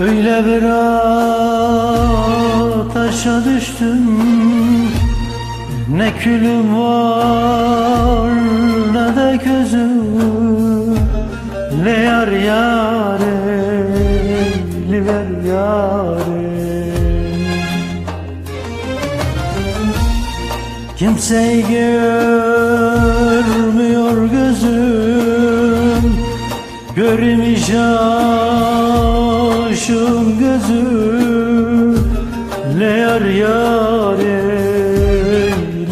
Öyle bir ateşe düştüm. Ne külüm var ne de gözüm. Ne yar yare ver yare Kimseyi görmüyor gözüm Görmüş aşığın gözü Ne yar yare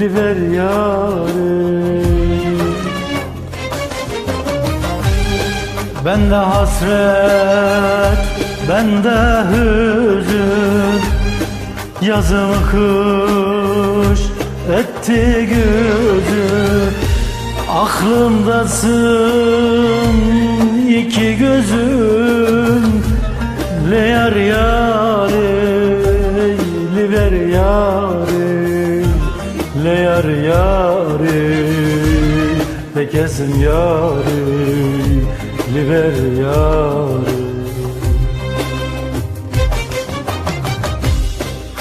ver yare Bende hasret, bende hüzün. Yazım kış etti gözüm Aklımdasın iki gözüm Le yar yare, ver yare Le yar yare, de kesin yare ver yare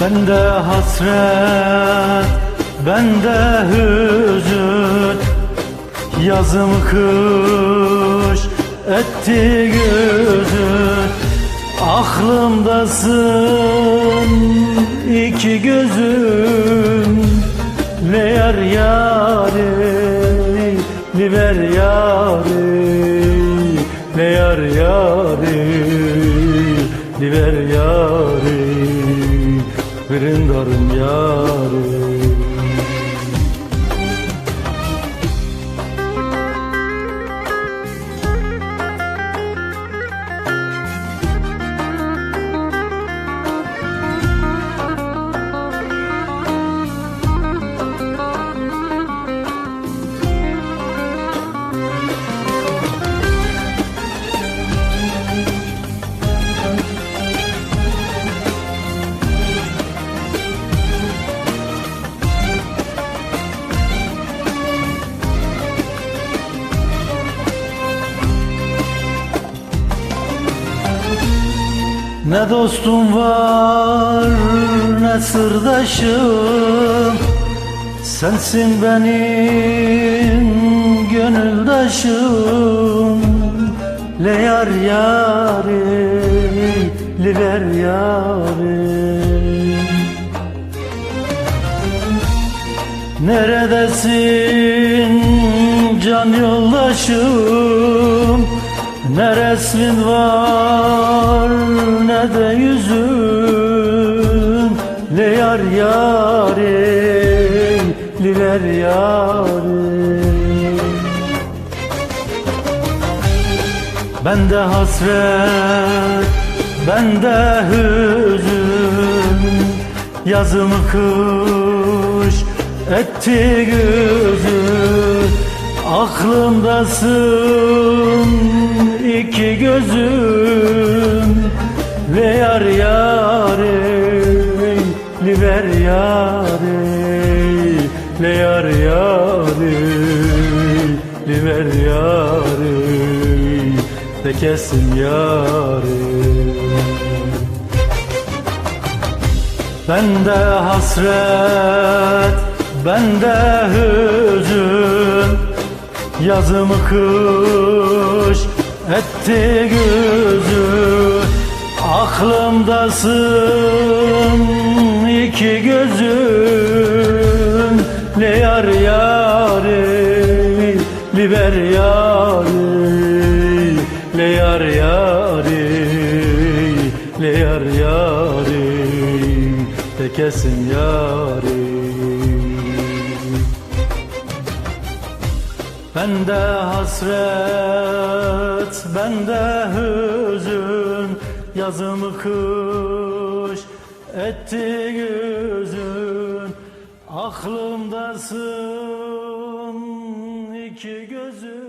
Bende hasret, bende hüzün Yazım kış etti gözün Aklımdasın. İki gözüm Ne yar yare, ne ver yare Ne yar yare, ne ver yare Verin darım yare Ne dostum var ne sırdaşım. Sensin benim gönüldaşım Le yar yare, li ver yare Neredesin can yoldaşım Ne resmin var ne de yüzün. Ne yar yare, li ver yare Bende hasret, bende hüzün. Yazım kış etti gözüm Aklımdasın iki gözüm Ve yar yare, li ver yare Le yar yare, li ver yare De kesin yare Bende hasret, bende hüzün Yazım kış etti gözüm Aklımdasın iki gözüm Ne yar yare, li ver yare Le yar yare, le yar yare De kesin Bende hasret, bende hüzün Yazım kış etti gözün Aklımdasın iki gözün